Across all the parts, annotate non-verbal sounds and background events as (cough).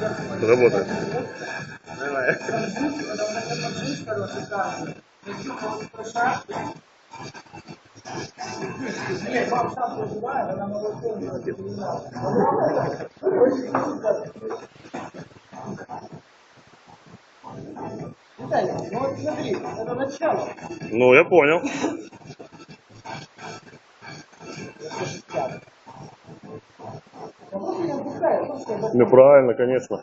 Работает. Ну. Ну, я понял. Кого ты не отпускаешь? Ну, правильно, конечно.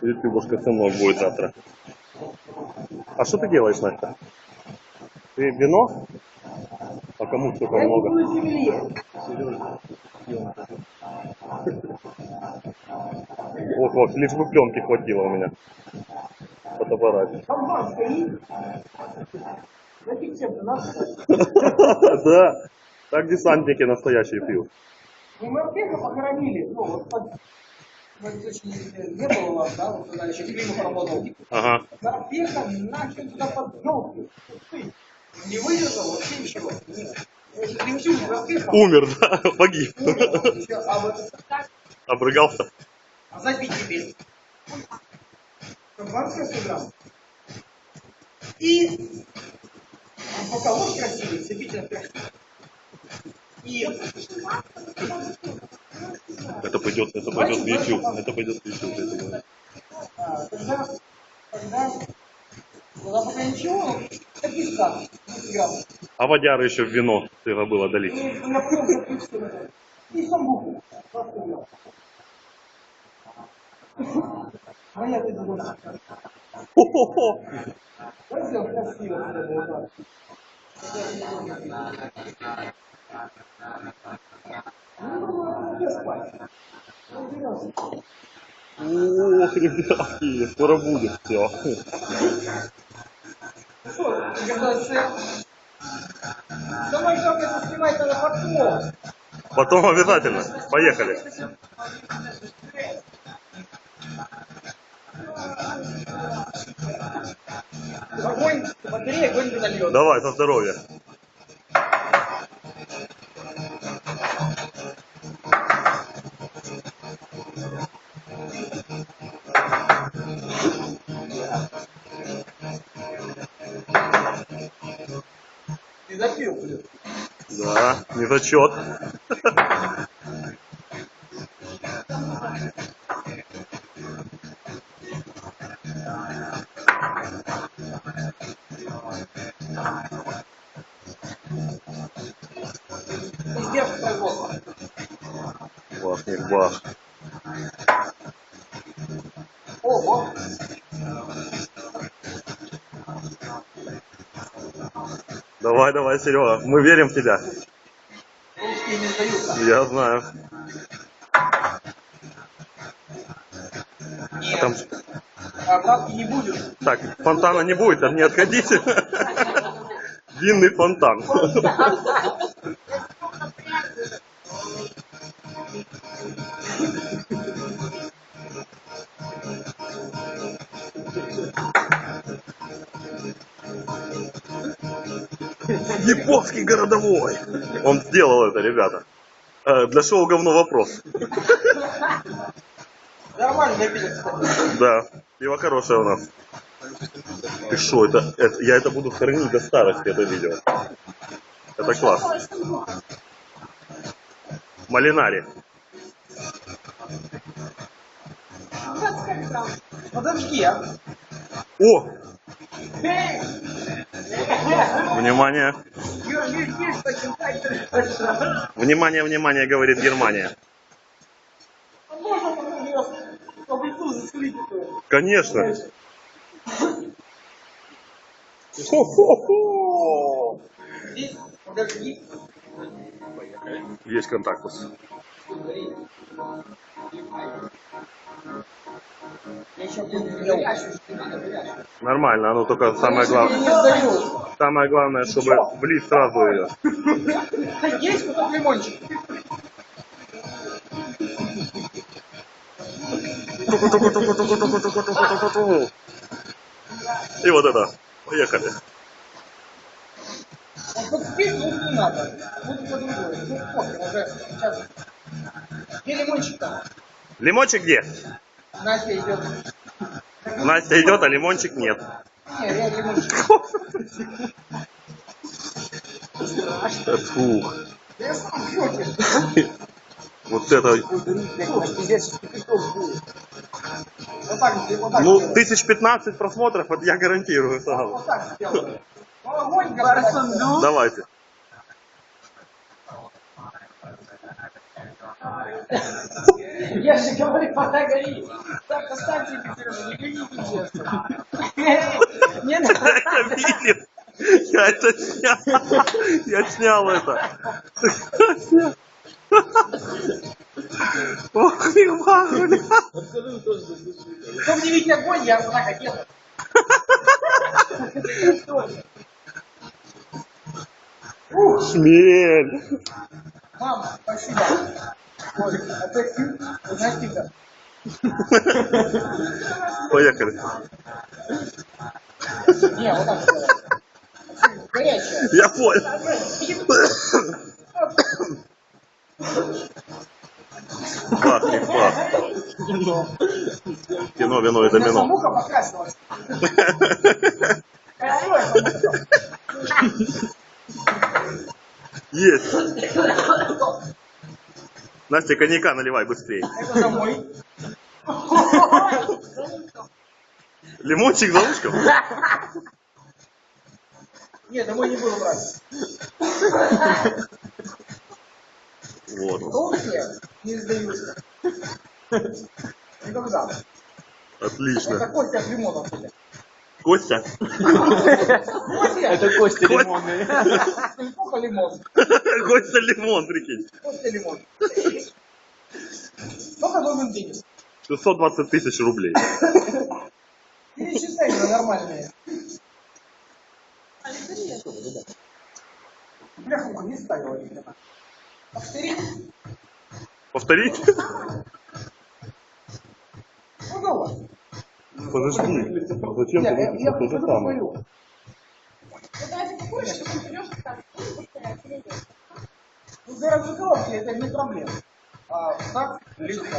Ютубушка сынок будет завтра. А что ты делаешь, Настя? Ты вино? А кому столько Я много? Вот, вот, лишь бы пленки хватило у меня. Надо. Да. Так десантники настоящие пьют. Ну, мы Арпеха похоронили. Ну, вот под... Не было у вас, да, вот когда еще Климов работал. Ага. Арпеха нахер туда под елки. Не выдержал вообще ничего. Умер, да, (laughs) погиб. Так, Обрыгался. а запить теперь. Компанская сыграл. И боковой красивый, запить опять. И Это пойдет, это пойдет в YouTube. Это пойдет в YouTube. а, тогда, тогда, тогда пока ничего, пизда, не сыграл. А водяры еще в вино ты забыла долить. Хо-хо-хо. Ох, ребятки, скоро будет все. Самое это снимать надо потом. Потом обязательно. Поехали. Огонь, батарея, огонь нальет. Давай, за здоровье. Да, не зачет. Не бах. Ого. Давай, давай, Серега, мы верим в тебя. Я знаю. А там, А правки не будет. так, фонтана не будет, а не отходите. (laughs) Винный фонтан. Японский городовой. Он сделал это, ребята. Э, Для шоу говно вопрос. Нормально. Да, пиво хорошее у нас. Ты что, это, это, я это буду хранить до старости, это видео. Это класс. Малинари. Подожди, а. О, внимание, Внимание, внимание, говорит Германия. Конечно. Есть контактус. Нормально, оно только самое главное. Самое главное, чтобы влить сразу ее. Есть кусок лимончик? И вот это. Поехали. Вот, здесь не надо. Лучше по другой. Ну, похер, уже сейчас. Где лимончик там? Лимончик где? Настя идет. Настя идет, а лимончик нет. Не, я лимончик. Фух. Я сам в шоке. Вот это. Слушай, здесь кипяток будет. Вот так, вот так. Ну, тысяч пятнадцать просмотров, это я гарантирую сразу. Вот так сделай. Ну. Давайте. Я же говорю, пока горит. Так, останьте уже, не гоните честно. Не надо. Я видел. Я это снял. Я снял это. Ох, ты махули. Чтобы не видеть огонь, я вот так одену. Ух, Шмель. Мама, спасибо. Ой, это ты, Настенька. Поехали. Не, вот так. Горячая. Я понял. Пахнет, пахнет. Кино, вино и домино. самуха покрасилась. Есть. Настя, коньяка наливай быстрее. Это домой. Лимончик за ушком? Нет, домой не буду брать. Вот. Толстые не сдаются. Никогда. Это Отлично. Костя от лимонов. были. Костя? Костя! Это Костя Костя. лимонный. Сколько лимон? Костя лимон, прикинь. Костя лимон. Сколько должен денег? 620 тысяч рублей. Пересчитай на нормальные. Бляха, не ставила. Повтори. Повторить? Ну, давай. Подожди. Зачем Я, ты я то же самое? Ну, для разжигаловки это не проблема. А так легко.